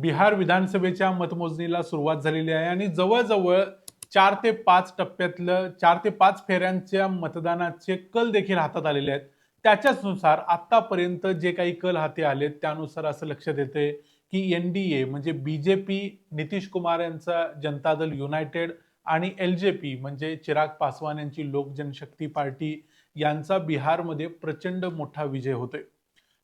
बिहार विधानसभेच्या मतमोजणीला सुरुवात झालेली आहे आणि जवळजवळ चार ते पाच टप्प्यातलं चार ते पाच फेऱ्यांच्या मतदानाचे कल देखील हातात आलेले आहेत. त्याच्याचनुसार आतापर्यंत जे काही कल हाती आलेत त्यानुसार असं लक्षात येते की एन डी ए म्हणजे B J P Nitish Kumar यांचा जनता दल युनायटेड आणि एल जे पी म्हणजे चिराग पासवान यांची लोक जनशक्ती पार्टी यांचा बिहारमध्ये प्रचंड मोठा विजय होतोय.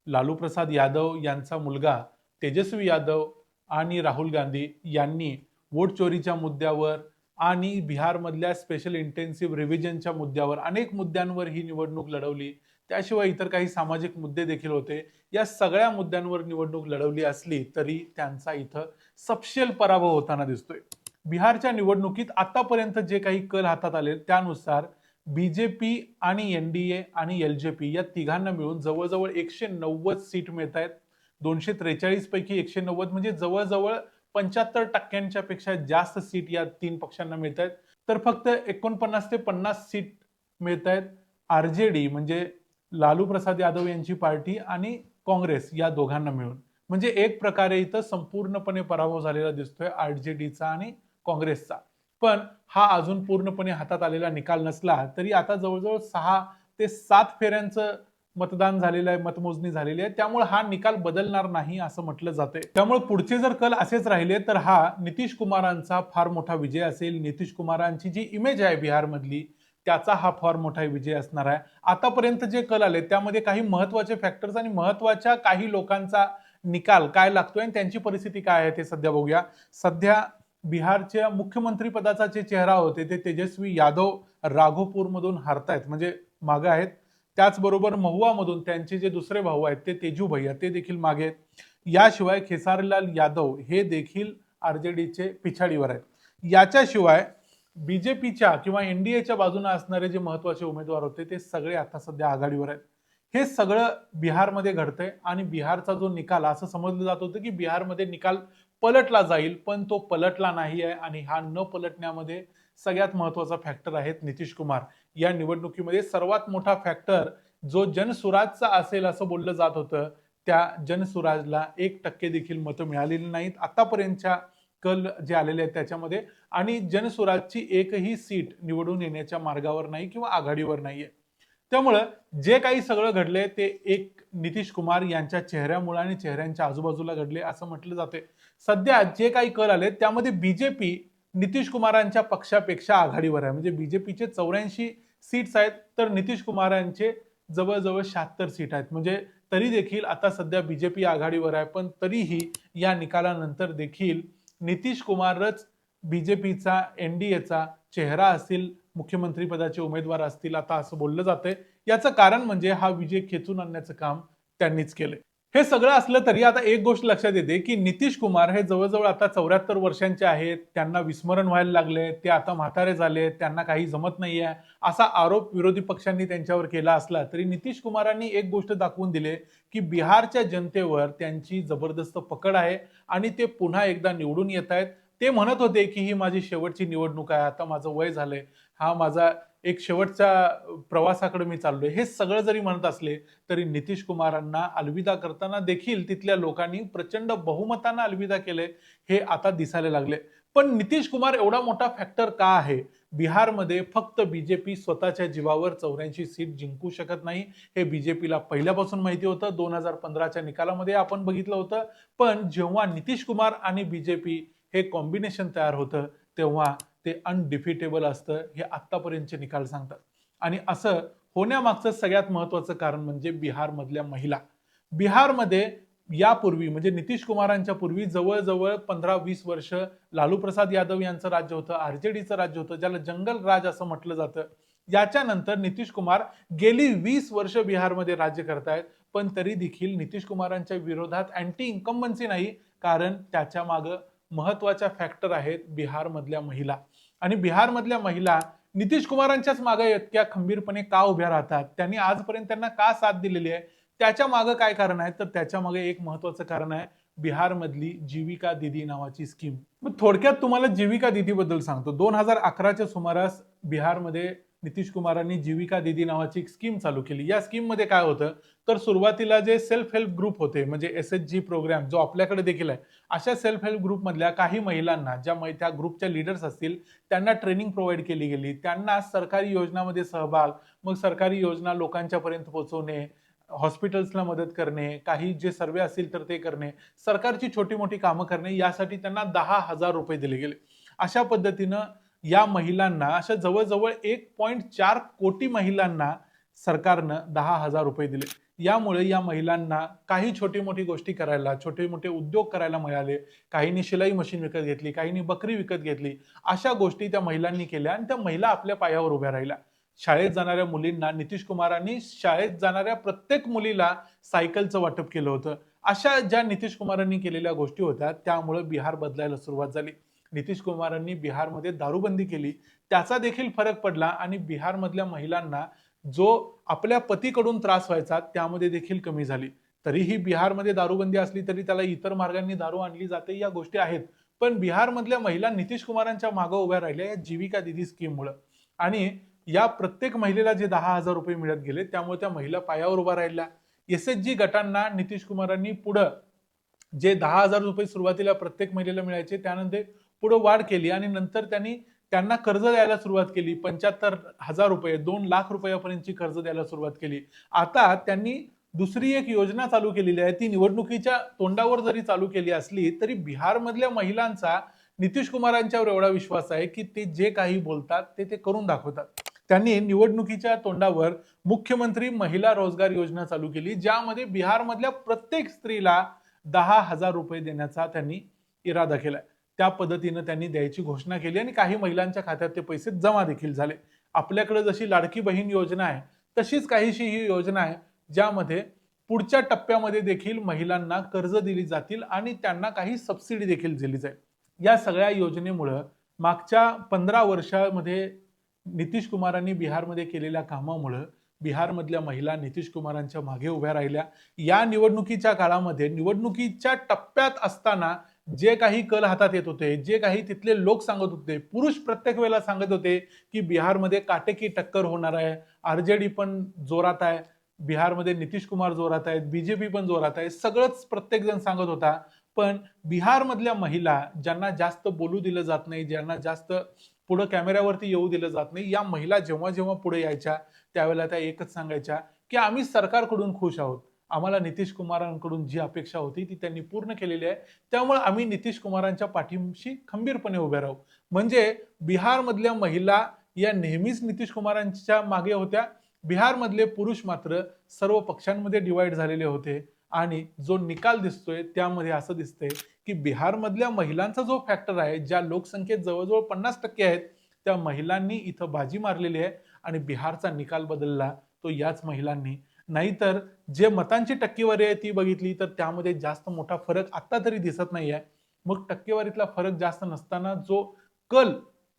लालू प्रसाद यादव यांचा मुलगा तेजस्वी यादव आणि राहुल गांधी यांनी वोट चोरीच्या मुद्द्यावर आणि बिहारमधल्या स्पेशल इंटेन्सिव्ह रिव्हिजनच्या मुद्द्यावर अनेक मुद्द्यांवर ही निवडणूक लढवली. त्याशिवाय इतर काही सामाजिक मुद्दे देखील होते. या सगळ्या मुद्द्यांवर निवडणूक लढवली असली तरी त्यांचा इथं सपशेल पराभव होताना दिसतोय. बिहारच्या निवडणुकीत आतापर्यंत जे काही कल हातात आले त्यानुसार बी जे पी आणि एन डी ए आणि एल जे पी या तिघांना मिळून जवळजवळ एकशे नव्वद सीट मिळत आहेत दोनशे त्रेचाळीस पैकी एकशे नव्वद म्हणजे जवळजवळ पंच्याहत्तर टक्क्यांच्या पेक्षा जास्त सीट या तीन पक्षांना मिळत आहेत तर फक्त एकोणपन्नास ते पन्नास सीट मिळत आहेत आर जे डी म्हणजे लालू प्रसाद यादव यांची पार्टी आणि काँग्रेस या दोघांना मिळून. म्हणजे एक प्रकारे इथं संपूर्णपणे पराभव झालेला दिसतोय आर जे डीचा आणि काँग्रेसचा. पण हा अजून पूर्णपणे हातात आलेला निकाल नसला तरी आता जवळजवळ सहा ते सात फेऱ्यांचं मतदान झालेलं आहे मतमोजणी झालेली आहे. त्यामुळे हा निकाल बदलणार नाही असं म्हटलं जातंय. त्यामुळे पुढचे जर कल असेच राहिले तर हा नितीश कुमारांचा फार मोठा विजय असेल. नितीश कुमारांची जी इमेज आहे बिहारमधली त्याचा हा फार मोठा विजय असणार आहे. आतापर्यंत जे कल आले त्यामध्ये काही महत्त्वाचे फॅक्टर्स आणि महत्त्वाच्या काही लोकांचा निकाल काय लागतोय आणि त्यांची परिस्थिती काय आहे ते सध्या बघूया. सध्या बिहारच्या मुख्यमंत्री पदाचा जे चेहरा होते ते तेजस्वी यादव राघोपूरमधून हारतायत. म्हणजे मागे आहेत. त्याचबरोबर महुआमधून त्यांचे जे दुसरे भाऊ आहेत ते तेजू भैया ते देखील मागे आहेत. याशिवाय खेसारीलाल यादव हे देखील आर जे डीचे पिछाडीवर आहेत. याच्याशिवाय बीजेपीच्या किंवा एनडीएच्या बाजूने असणारे जे महत्त्वाचे उमेदवार होते ते सगळे आता सध्या आघाडीवर आहेत. हे सगळं बिहारमध्ये घडतंय आणि बिहारचा जो निकाल असं समजलं जात होतं की बिहारमध्ये निकाल पलटला जाईल पण तो पलटला नाही आहे आणि हा न पलटण्यामध्ये सगळ्यात महत्त्वाचा फॅक्टर आहेत नितीश कुमार. या निवडणुकीमध्ये सर्वात मोठा फॅक्टर जो जनसुराजचा असेल असं बोललं जात होतं त्या जनसुराजला एक टक्के देखील मतं मिळालेली नाहीत. आतापर्यंतच्या कल जे आलेले आहेत त्याच्यामध्ये आणि जनसुराजची एकही सीट निवडून येण्याच्या मार्गावर नाही किंवा आघाडीवर नाहीये. त्यामुळं जे काही सगळं घडले ते एक नितीश कुमार यांच्या चेहऱ्यामुळे आणि चेहऱ्यांच्या आजूबाजूला घडले असं म्हटलं जाते सध्या जे काही कल आले त्यामध्ये बीजेपी नितीश कुमारांच्या पक्षापेक्षा आघाडीवर आहे. म्हणजे बीजेपीचे चौऱ्याऐंशी सीट्स आहेत तर नितीश कुमारांचे जवळजवळ शहात्तर सीट आहेत. म्हणजे तरी देखील आता सध्या बीजेपी आघाडीवर आहे पण तरीही या निकालानंतर देखील नितीश कुमारच बीजेपीचा एनडीएचा चेहरा असेल मुख्यमंत्रीपदाचे उमेदवार असतील आता असं बोललं जातंय. याचं कारण म्हणजे हा विजय खेचून आणण्याचं काम त्यांनीच केलंय. हे सगळं असलं तरी आता एक गोष्ट लक्षात येते की नितीश कुमार हे जवळजवळ आता चौऱ्याहत्तर वर्षांचे आहेत. त्यांना विस्मरण व्हायला लागले ते आता म्हातारे झाले त्यांना काही जमत नाही आहे असा आरोप विरोधी पक्षांनी त्यांच्यावर केला असला तरी नितीश कुमारांनी एक गोष्ट दाखवून दिले की बिहारच्या जनतेवर त्यांची जबरदस्त पकड आहे आणि ते पुन्हा एकदा निवडून येत आहेत. ते म्हणत होते की ही माझी शेवटची निवडणूक आहे आता माझं वय झालंय हा माझा एक शेवटच्या प्रवासाकडे मी चाललोय. हे सगळं जरी म्हणत असले तरी नितीश कुमारांना अलविदा करताना देखील तिथल्या लोकांनी प्रचंड बहुमतानं अलविदा केले हे आता दिसायला लागले. पण नितीश कुमार एवढा मोठा फॅक्टर का आहे? बिहारमध्ये फक्त बीजेपी स्वतःच्या जीवावर चौऱ्याऐंशी सीट जिंकू शकत नाही हे बीजेपीला पहिल्यापासून माहिती होतं. दोन हजार पंधराच्या निकालामध्ये आपण बघितलं होतं. पण जेव्हा नितीश कुमार आणि बीजेपी हे कॉम्बिनेशन तयार होतं तेव्हा ते अनडिफिटेबल असतं हे आत्तापर्यंतचे निकाल सांगतात. आणि असं होण्यामागचं सगळ्यात महत्त्वाचं कारण म्हणजे बिहारमधल्या महिला. बिहारमध्ये यापूर्वी म्हणजे नितीश कुमारांच्या पूर्वी जवळजवळ पंधरा वीस वर्ष लालू प्रसाद यादव यांचं राज्य होतं आरजेडीचं राज्य होतं ज्याला जंगल राज असं म्हटलं जातं. याच्यानंतर नितीश कुमार गेली वीस वर्ष बिहारमध्ये राज्य करतायत पण तरी देखील नितीश कुमारांच्या विरोधात अँटी इन्कम्बन्सी नाही कारण त्याच्या मागं महत्त्वाच्या फॅक्टर आहेत बिहारमधल्या महिला. आणि बिहारमधल्या महिला नितीश कुमारांच्याच मागे इतक्या खंबीरपणे का उभ्या राहतात? त्यांनी आजपर्यंत त्यांना का साथ दिलेली आहे? त्याच्यामागे काय कारण आहे? तर त्याच्यामागे एक महत्वाचं कारण आहे बिहारमधली जीविका दिदी नावाची स्कीम मग थोडक्यात तुम्हाला जीविका दिदीबद्दल सांगतो. दोन हजार अकराच्या सुमारास बिहारमध्ये नितीश कुमारांनी जीविका दिदी नावाची एक स्कीम चालू केली. या स्कीममध्ये काय होतं? तर सुरुवातीला जे सेल्फ हेल्प ग्रुप होते म्हणजे एस एच जी प्रोग्राम जो आपल्याकडे देखील आहे अशा सेल्फ हेल्प ग्रुपमधल्या काही महिलांना ज्या मै- त्या ग्रुपच्या लीडर्स असतील त्यांना ट्रेनिंग प्रोव्हाइड केली गेली. त्यांना सरकारी योजनामध्ये सहभाग मग सरकारी योजना लोकांच्यापर्यंत पोहोचवणे हॉस्पिटल्सला मदत करणे काही जे सर्वे असतील तर ते करणे सरकारची छोटी मोठी कामं करणे यासाठी त्यांना दहा हजार रुपये दिले गेले. अशा पद्धतीनं या महिलांना अशा जवळजवळ एक पॉईंट चार कोटी महिलांना सरकारनं दहा हजार रुपये दिले. यामुळे या महिलांना काही छोटी मोठी गोष्टी करायला छोटे मोठे उद्योग करायला मिळाले. काहींनी शिलाई मशीन विकत घेतली काहींनी बकरी विकत घेतली. अशा गोष्टी त्या महिलांनी केल्या आणि त्या महिला आपल्या पायावर उभ्या राहिल्या. शाळेत जाणाऱ्या मुलींना नितीश कुमारांनी शाळेत जाणाऱ्या प्रत्येक मुलीला सायकलचं वाटप केलं होतं. अशा ज्या नितीश कुमारांनी केलेल्या गोष्टी होत्या त्यामुळे बिहार बदलायला सुरुवात झाली. नितीश कुमारांनी बिहारमध्ये दारूबंदी केली. त्याचा देखील फरक पडला आणि बिहारमधल्या महिलांना जो आपल्या पतीकडून त्रास व्हायचा त्यामध्ये देखील कमी झाली. तरीही बिहारमध्ये दारूबंदी असली तरी त्याला इतर मार्गांनी दारू आणली जाते या गोष्टी आहेत. पण बिहारमधल्या महिला नितीश कुमारांच्या मागं उभ्या राहिल्या या जीविका दिदी स्कीममुळं. आणि या प्रत्येक महिलेला जे दहा हजार रुपये मिळत गेले त्यामुळे त्या महिला पायावर उभ्या राहिल्या. एस एच जी गटांना नितीश कुमारांनी पुढं जे दहा हजार रुपये सुरुवातीला प्रत्येक महिलेला मिळायचे त्यानंतर पुढे वाढ केली आणि नंतर त्यांनी त्यांना कर्ज द्यायला सुरुवात केली. पंच्याहत्तर हजार रुपये दोन लाख रुपयापर्यंतची कर्ज द्यायला सुरुवात केली. आता त्यांनी दुसरी एक योजना चालू केलेली आहे. ती निवडणुकीच्या तोंडावर जरी चालू केली असली तरी बिहारमधल्या महिलांचा नितीश कुमारांच्यावर एवढा विश्वास आहे की ते जे काही बोलतात ते ते करून दाखवतात. त्यांनी निवडणुकीच्या तोंडावर मुख्यमंत्री महिला रोजगार योजना चालू केली ज्यामध्ये बिहारमधल्या प्रत्येक स्त्रीला दहा हजार रुपये देण्याचा त्यांनी इरादा केलाय. त्या पद्धतीनं त्यांनी द्यायची घोषणा केली आणि काही महिलांच्या खात्यात ते पैसे जमा देखील झाले. आपल्याकडे जशी लाडकी बहीण योजना आहे तशीच काहीशी ही योजना आहे ज्यामध्ये पुढच्या टप्प्यामध्ये देखील महिलांना कर्ज दिली जातील आणि त्यांना काही सबसिडी देखील दिली जाईल. या सगळ्या योजनेमुळं मागच्या पंधरा वर्षामध्ये नितीश कुमारांनी बिहारमध्ये केलेल्या कामामुळं बिहारमधल्या महिला नितीश कुमारांच्या मागे उभ्या राहिल्या. या निवडणुकीच्या काळामध्ये निवडणुकीच्या टप्प्यात असताना जे काही कल हातात येत होते जे काही तिथले लोक सांगत होते पुरुष प्रत्येक वेळेला सांगत होते की बिहारमध्ये काटेकी टक्कर होणार आहे आरजेडी पण जोरात आहे बिहारमध्ये नितीश कुमार जोरात आहेत बीजेपी पण जोरात आहे सगळंच प्रत्येक जण सांगत होता. पण बिहारमधल्या महिला ज्यांना जास्त बोलू दिलं जात नाही ज्यांना जास्त पुढं कॅमेऱ्यावरती येऊ दिलं जात नाही या महिला जेव्हा जेव्हा पुढे यायच्या त्यावेळेला त्या एकच सांगायच्या की आम्ही सरकारकडून खुश आहोत. आम्हाला नितीश कुमारांकडून जी अपेक्षा होती ती त्यांनी पूर्ण केलेली आहे. त्यामुळे आम्ही नितीश कुमारांच्या पाठीशी खंबीरपणे उभे राहू. म्हणजे बिहारमधल्या महिला या नेहमीच नितीश कुमारांच्या मागे होत्या. बिहारमधले पुरुष मात्र सर्व पक्षांमध्ये डिवाईड झालेले होते. आणि जो निकाल दिसतोय त्यामध्ये असं दिसतंय की बिहारमधल्या महिलांचा जो फॅक्टर आहे ज्या लोकसंख्येत जवळजवळ पन्नास टक्के आहेत त्या महिलांनी इथं बाजी मारलेली आहे. आणि बिहारचा निकाल बदलला तो याच महिलांनी नाहीतर जे मतांची टक्केवारी आहे ती बघितली तर त्यामध्ये जास्त मोठा फरक आत्ता तरी दिसत नाही आहे मग टक्केवारीतला फरक जास्त नसताना जो कल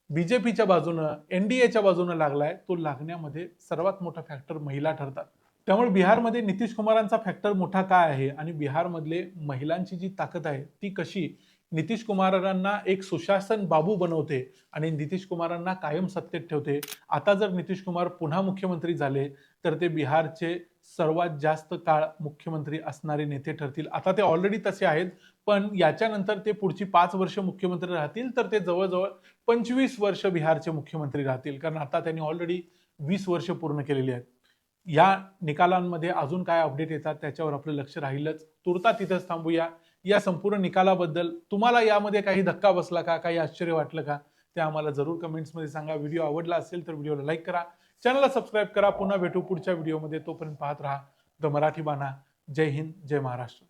बीजेपीच्या बाजूनं एनडीएच्या बाजूनं लागलाय तो लागण्यामध्ये सर्वात मोठा फॅक्टर महिला ठरतात. त्यामुळे बिहारमध्ये नितीश कुमारांचा फॅक्टर मोठा काय आहे आणि बिहारमधले महिलांची जी ताकद आहे ती कशी? नितीश कुमारांना एक सुशासन बाबू बनवते आणि नितीश कुमारांना कायम सत्तेत ठेवते. आता जर नितीश कुमार पुन्हा मुख्यमंत्री झाले तर ते बिहारचे सर्वात जास्त काळ मुख्यमंत्री असणारे नेते ठरतील. आता ते ऑलरेडी तसे आहेत पण याच्यानंतर ते पुढची पाच वर्ष मुख्यमंत्री राहतील तर ते जवळजवळ पंचवीस वर्ष बिहारचे मुख्यमंत्री राहतील. कारण आता त्यांनी ऑलरेडी वीस वर्ष पूर्ण केलेली आहेत. या निकालांमध्ये अजून काय अपडेट येतात त्याच्यावर आपलं लक्ष राहीलच. तुर्ता तिथंच थांबूया. या संपूर्ण निकालाबद्दल तुम्हाला यामध्ये काही धक्का बसला का? काही आश्चर्य वाटलं का? ते आम्हाला जरूर कमेंट्समध्ये सांगा. व्हिडिओ आवडला असेल तर व्हिडिओला लाईक करा. चॅनलला सबस्क्राईब करा. पुन्हा भेटू पुढच्या व्हिडिओमध्ये. तोपर्यंत पाहत राहा. द मराठी बाणा. जय हिंद. जय महाराष्ट्र.